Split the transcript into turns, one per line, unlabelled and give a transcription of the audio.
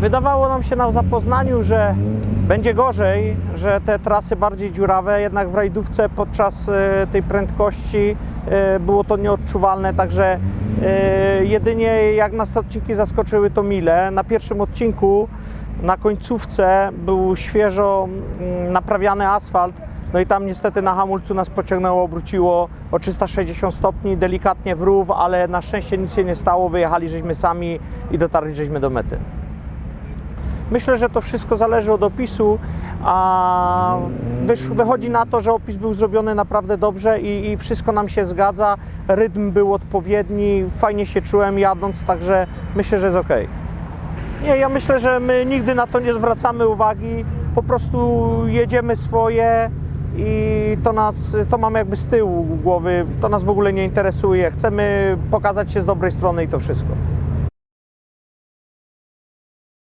Wydawało nam się na zapoznaniu, że będzie gorzej, że te trasy bardziej dziurawe, jednak w rajdówce podczas e, tej prędkości e, było to nieodczuwalne, także e, jedynie jak nas odcinki zaskoczyły to mile. Na pierwszym odcinku na końcówce był świeżo naprawiany asfalt, no i tam niestety na hamulcu nas pociągnęło, obróciło o 360 stopni, delikatnie w rów, ale na szczęście nic się nie stało, wyjechali żeśmy sami i dotarli żeśmy do mety. Myślę, że to wszystko zależy od opisu, a wychodzi na to, że opis był zrobiony naprawdę dobrze i, i wszystko nam się zgadza. Rytm był odpowiedni, fajnie się czułem jadąc, także myślę, że jest ok. Nie, ja myślę, że my nigdy na to nie zwracamy uwagi, po prostu jedziemy swoje i to nas, to mamy jakby z tyłu głowy, to nas w ogóle nie interesuje. Chcemy pokazać się z dobrej strony i to wszystko.